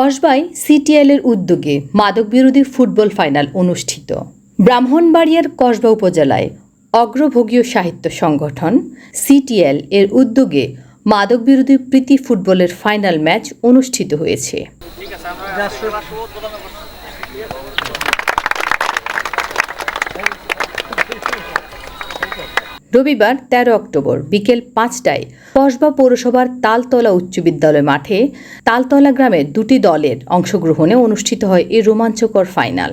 কসবায় সিটিএলের উদ্যোগে মাদক বিরোধী ফুটবল ফাইনাল অনুষ্ঠিত। ব্রাহ্মণবাড়িয়ার কসবা উপজেলায় অগ্রভোগীয় সাহিত্য সংগঠন সিটিএল এর উদ্যোগে মাদক বিরোধী প্রীতি ফুটবলের ফাইনাল ম্যাচ অনুষ্ঠিত হয়েছে। রবিবার তেরো অক্টোবর বিকেল পাঁচটায় কসবা পৌরসভার তালতলা উচ্চ বিদ্যালয় মাঠে তালতলা গ্রামের দুটি দলের অংশগ্রহণে অনুষ্ঠিত হয় এই রোমাঞ্চকর ফাইনাল।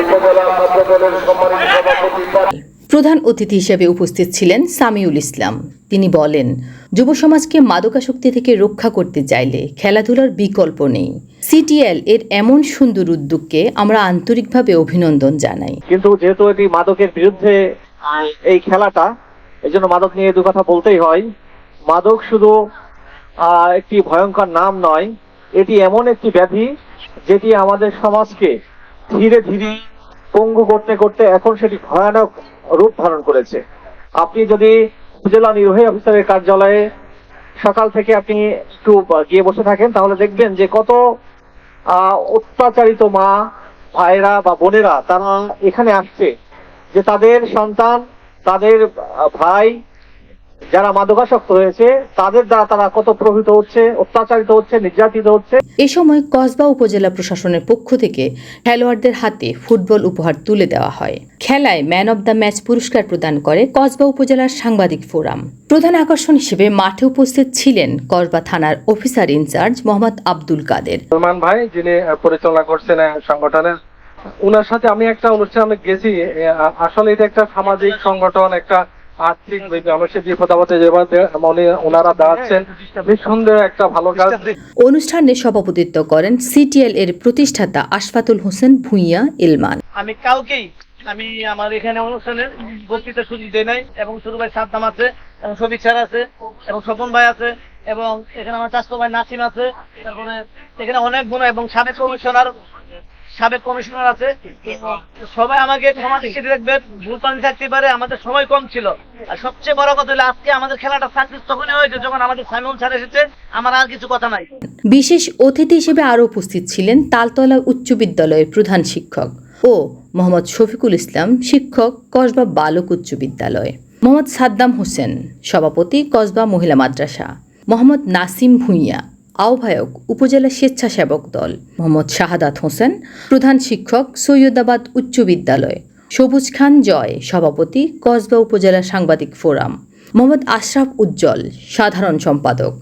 উপজেলা সম্মানিত সভাপতি প্রধান অতিথি হিসেবে উপস্থিত ছিলেন সামিউল ইসলাম। তিনি বলেন, যুব সমাজকে মাদকাসক্তি থেকে রক্ষা করতে চাইলে খেলাধুলার বিকল্প নেই। সিটিএল এর এমন সুন্দর উদ্যোগকে আমরা আন্তরিকভাবে অভিনন্দন জানাই। কিন্তু যেহেতু এটি মাদকের বিরুদ্ধে এই খেলাটা এই জন্য মাদক নিয়ে দু কথা বলতেই হয়। মাদক শুধু একটি ভয়ঙ্কর নাম নয়, এটি এমন একটি ব্যাধি যেটি আমাদের সমাজকে ধীরে ধীরে পঙ্গু করতে করতে এখন সেটি ভয়ানক রূপ ধারণ করেছে। আপনি যদি উপজেলা নির্বাহী অফিসারের কার্যালয়ে সকাল থেকে আপনি একটু গিয়ে বসে থাকেন, তাহলে দেখবেন যে কত অত্যাচারিত মা ভাইরা বা বোনেরা তারা এখানে আসছে যে তাদের সন্তান, তাদের ভাই যারা মাদকাসক্ত হয়েছে তাদের দ্বারা তারা কত প্রভাবিত হচ্ছে অত্যাচারিত হচ্ছে নির্যাতিত হচ্ছে। এ সময় কসবা উপজেলা প্রশাসনের পক্ষ থেকে খেলোয়াড়দের হাতে ফুটবল উপহার তুলে দেওয়া হয়। খেলায় ম্যান অব দ্য ম্যাচ পুরস্কার প্রদান করে কসবা উপজেলার সাংবাদিক ফোরাম। প্রধান আকর্ষণ হিসেবে মাঠে উপস্থিত ছিলেন কসবা থানার অফিসার ইনচার্জ মোহাম্মদ আব্দুল কাদের। সলমান ভাই যিনি পরিচালনা করছেন সংগঠনের ওনার সাথে আমি একটা অনুষ্ঠানে গেছি। আসলে এটা একটা সামাজিক সংগঠন একটা আর্থিক মানুষের বিপদ আপদে যেভাবে ওনারা দাঁড়াচ্ছেন বেশ সুন্দর একটা ভালো কাজ। অনুষ্ঠানে সভাপতিত্ব করেন সিটিএল এর প্রতিষ্ঠাতা আশফাতুল হোসেন ভুঁইয়া ইলমান। আমি কালকেই আমি আমার এখানে অনুষ্ঠানের বক্তৃতা সুযোগ দেই নাই এবং শুরু ভাই সাদ্দাম আছে এবং সবিক স্যার আছে এবং স্বপন ভাই আছে এবং এখানে আমার চাষতো ভাই নাসিম আছে তারপরে এখানে অনেক গুণ এবং সাবেক কমিশনার সাবেক কমিশনার আছে। সবাই আমাকে ক্ষমা দৃষ্টিতে দেখবেন ভুল পানি থাকতে পারে, আমাদের সময় কম ছিল। আর সবচেয়ে বড় কথা হলো, আজকে আমাদের খেলাটা সাকসেস তখনই হয়েছে যখন আমাদের সাইমন স্যার এসেছে, আমার আর কিছু কথা নাই। বিশেষ অতিথি হিসেবে আরও উপস্থিত ছিলেন তালতলা উচ্চ বিদ্যালয়ের প্রধান শিক্ষক ও মোহাম্মদ শফিকুল ইসলাম, শিক্ষক কসবা বালক উচ্চ বিদ্যালয়। মোহাম্মদ সাদ্দাম হোসেন, সভাপতি কসবা মহিলা মাদ্রাসা। মোহাম্মদ নাসিম ভুঁইয়া আহ্বায়ক উপজেলা স্বেচ্ছাসেবক দল মোহাম্মদ শাহাদাত হোসেন, প্রধান শিক্ষক সৈয়দাবাদ উচ্চ বিদ্যালয়, সবুজ খান জয়, সভাপতি কসবা উপজেলা সাংবাদিক ফোরাম, মোহাম্মদ আশরাফ উজ্জ্বল, সাধারণ সম্পাদক,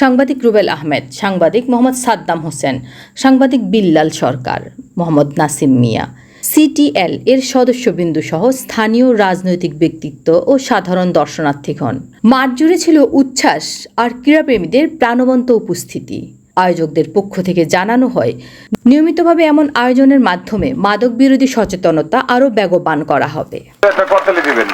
সাংবাদিক রুবেল আহমেদ, সাংবাদিক মোহাম্মদ সাদ্দাম হোসেন, সাংবাদিক বিল্লাল সরকার, মোহাম্মদ নাসিম মিয়া সিটিএল এর সদস্যবৃন্দু সহ স্থানীয় রাজনৈতিক ব্যক্তিত্ব ও সাধারণ দর্শনার্থীগণ। মাঠ জুড়ে ছিল উচ্ছ্বাস আর ক্রীড়াপ্রেমীদের প্রাণবন্ত উপস্থিতি। আয়োজকদের পক্ষ থেকে জানানো হয় নিয়মিতভাবে এমন আয়োজনের মাধ্যমে মাদক বিরোধী সচেতনতা আরও বেগবান করা হবে। দিবেন।